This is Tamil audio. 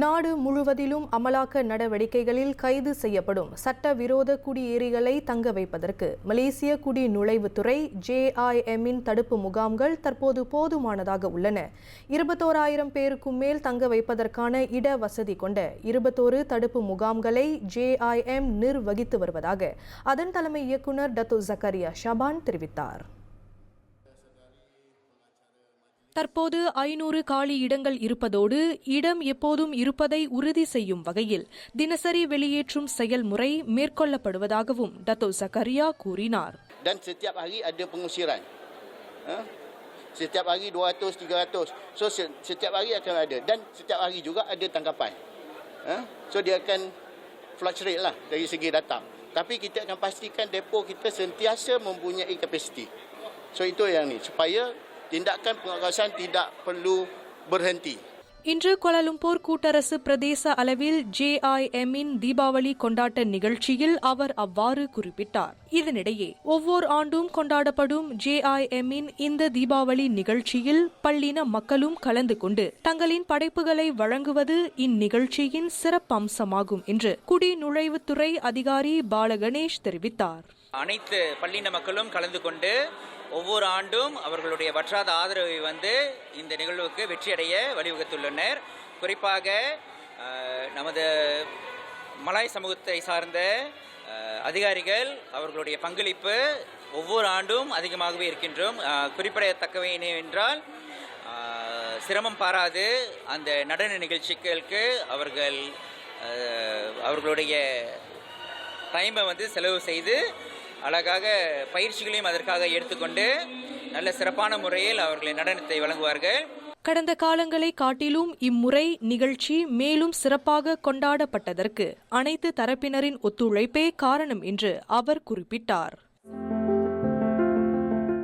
நாடு முழுவதிலும் அமலாக்க நடவடிக்கைகளில் கைது செய்யப்படும் சட்டவிரோத குடியேறிகளை தங்க வைப்பதற்கு மலேசிய குடி நுழைவுத்துறை ஜேஐஎம்மின் தடுப்பு முகாம்கள் தற்போது போதுமானதாக உள்ளன. இருபத்தோராயிரம் பேருக்கும் மேல் தங்க வைப்பதற்கான இட வசதி கொண்ட இருபத்தோரு தடுப்பு முகாம்களை ஜேஐஎம் நிர்வகித்து வருவதாக அதன் தலைமை இயக்குநர் டத்து ஜக்கரியா ஷபான் தெரிவித்தார். தற்போது ஐநூறு காலி இடங்கள் இருப்பதோடு இடம் எப்போதும் இருப்பதை உறுதி செய்யும் வகையில் தினசரி வெளியேற்றும் செயல்முறை மேற்கொள்ளப்படுவதாகவும் டத்தோ சக்கரியா கூறினார் dan setiap hari ada pengusiran. Ha? Setiap hari 200, 300. So se- setiap hari akan ada dan setiap hari juga ada tangkapan. Ha? So dia akan fluctuate lah dari segi datang. Tapi kita akan pastikan depo kita sentiasa mempunyai kapasiti. So itu yang ni supaya tindakan pengawasan tidak perlu berhenti. இன்று கோலாலும்பூர் கூட்டரசு பிரதேச அளவில் ஜேஐஎம்மின் தீபாவளி கொண்டாட்ட நிகழ்ச்சியில் அவர் அவ்வாறு குறிப்பிட்டார் இதனிடையே ஒவ்வொரு ஆண்டும் கொண்டாடப்படும் ஜேஐஎம்மின் இந்த தீபாவளி நிகழ்ச்சியில் பள்ளின மக்களும் கலந்து கொண்டு தங்களின் படைப்புகளை வழங்குவது இந்நிகழ்ச்சியின் சிறப்பம்சமாகும் என்று குடிநுழைவுத்துறை அதிகாரி பாலகணேஷ் தெரிவித்தார் அனைத்து பள்ளின மக்களும் கலந்து கொண்டு ஒவ்வொரு ஆண்டும் அவர்களுடைய வற்றாத ஆதரவை வந்து இந்த நிகழ்வுக்கு வெற்றியடைய வழிவகுத்துள்ளனர். குறிப்பாக நமது மலாய் சமூகத்தை சார்ந்த அதிகாரிகள் அவர்களுடைய பங்களிப்பு ஒவ்வொரு ஆண்டும் அதிகமாகவே இருக்கின்றோம். குறிப்பிடத்தக்கவை என்னவென்றால் சிரமம் பாராது அந்த நடன நிகழ்ச்சிகளுக்கு அவர்கள் அவர்களுடைய டைமை வந்து செலவு செய்து அழகாக பயிற்சிகளையும் அதற்காக எடுத்துக்கொண்டு நல்ல சிறப்பான முறையில் அவர்களின் நடனத்தை வழங்குவார்கள். கடந்த காலங்களை காட்டிலும் இம்முறை நிகழ்ச்சி மேலும் சிறப்பாக கொண்டாடப்பட்டதற்கு அனைத்து தரப்பினரின் ஒத்துழைப்பே காரணம் என்று அவர் குறிப்பிட்டார்.